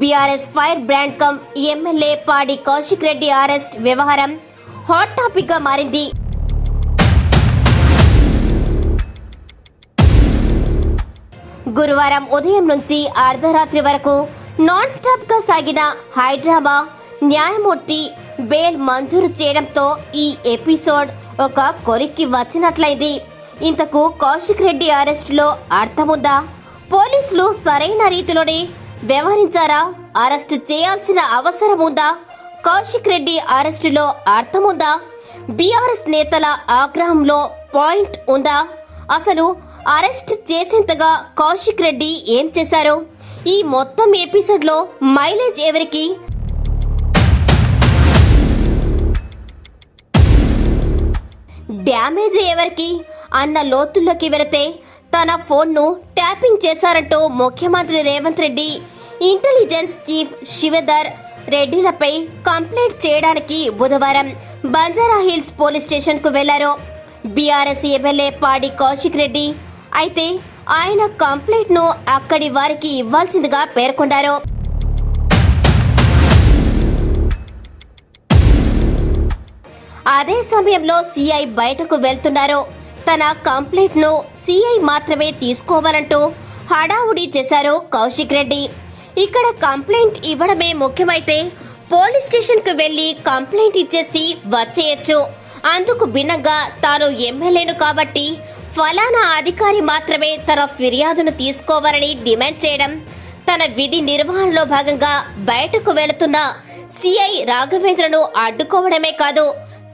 BRS fire brand cum MLA Padi Kaushik Reddy arrest వ్యవహారం. Hot టాపిక్గా మారింది. గురువారం ఉదయం నుంచి అర్ధరాత్రి వరకు నాన్ స్టాప్గా సాగిన హైడ్రామా న్యాయమూర్తి బెయిల్ మంజూరు చేయడంతో ఈ ఎపిసోడ్ ఒక కొరికి వచ్చినట్లయింది. ఇంతకు కౌశిక్ రెడ్డి అరెస్టులో అర్థముందా? పోలీసులు సరైన రీతిలోనే వ్యవహరించారా? అరెస్ట్ చేయాల్సిన అవసరం ఉందా కౌశిక్ రెడ్డి అరెస్టులో అర్థముందా? బీఆర్ఎస్ నేతల ఆగ్రహంలో పాయింట్ ఉందా? అసలు అరెస్ట్ చేసేంతగా కౌశిక్ రెడ్డి ఏం చేశారు? ఈ మొత్తం ఎపిసోడ్లో మైలేజ్ ఎవరికి? డ్యామేజ్ ఎవరికి? అన్న లోతుల్లోకి వెళితే తన ఫోన్ను ట్యాపింగ్ చేశారంటూ ముఖ్యమంత్రి రేవంత్ రెడ్డి ఇంటెలిజెన్స్ చీఫ్ శివధర్ రెడ్డిలపై కంప్లైంట్ చేయడానికి బుధవారం బంజారా హిల్స్ పోలీస్ స్టేషన్కు వెళ్ళారు. బీఆర్ఎస్ ఎమ్మెల్యే పాడి కౌశిక్ రెడ్డి అయితే ఆయన కంప్లైంట్ను అక్కడి వారికి ఇవ్వాల్సిందిగా పేర్కొన్నారు. అదే సమయంలో సిఐ బయటకు వెళ్తున్నారు. తన కంప్లైంట్ను సీఐ సిఐ మాత్రమే తీసుకోవాలంటూ హడావుడి చేశారు కౌశిక్ రెడ్డి. ఇక్కడ కంప్లైంట్ ఇవ్వడమే ముఖ్యమైతే పోలీస్ స్టేషన్కు వెళ్ళి వెళ్ళి కంప్లైంట్ ఇచ్చేసి వచ్చేయచ్చు. అందుకు భిన్నంగా తాను ఎమ్మెల్యేను కాబట్టి ఫలానా అధికారి మాత్రమే తన ఫిర్యాదును తీసుకోవాలని డిమాండ్ చేయడం తన విధి నిర్వహణలో భాగంగా బయటకు వెళుతున్న సిఐ రాఘవేంద్రను అడ్డుకోవడమే కాదు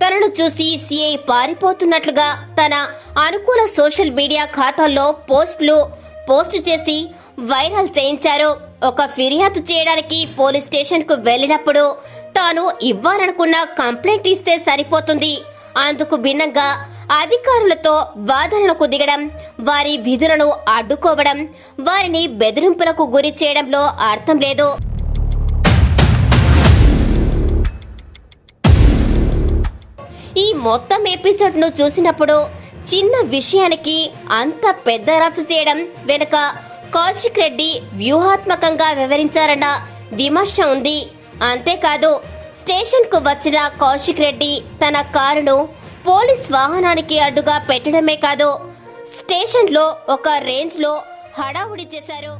తనను చూసి సిఐ పారిపోతున్నట్లుగా తన అనుకూల సోషల్ మీడియా ఖాతాల్లో పోస్టులు పోస్ట్ చేసి వైరల్ చేయించారు. ఒక ఫిర్యాదు చేయడానికి పోలీస్ స్టేషన్కు వెళ్ళినప్పుడు తాను ఇవ్వాలనుకున్న కంప్లైంట్ ఇస్తే సరిపోతుంది. అందుకు భిన్నంగా అధికారులతో వాదనలకు దిగడం వారి విధులను అడ్డుకోవడం వారిని బెదిరింపులకు గురి చేయడంలో అర్థం లేదు. మొత్తం ఎపిసోడ్ను చూసినప్పుడు చిన్న విషయానికి అంత పెద్ద రచ్చ చేయడం వెనుక కౌశిక్ రెడ్డి వ్యూహాత్మకంగా వివరించారన్న విమర్శ ఉంది. అంతేకాదు స్టేషన్కు వచ్చిన కౌశిక్ రెడ్డి తన కారును పోలీస్ వాహనానికి అడ్డుగా పెట్టడమే కాదు స్టేషన్లో ఒక రేంజ్లో హడావుడి చేశారు.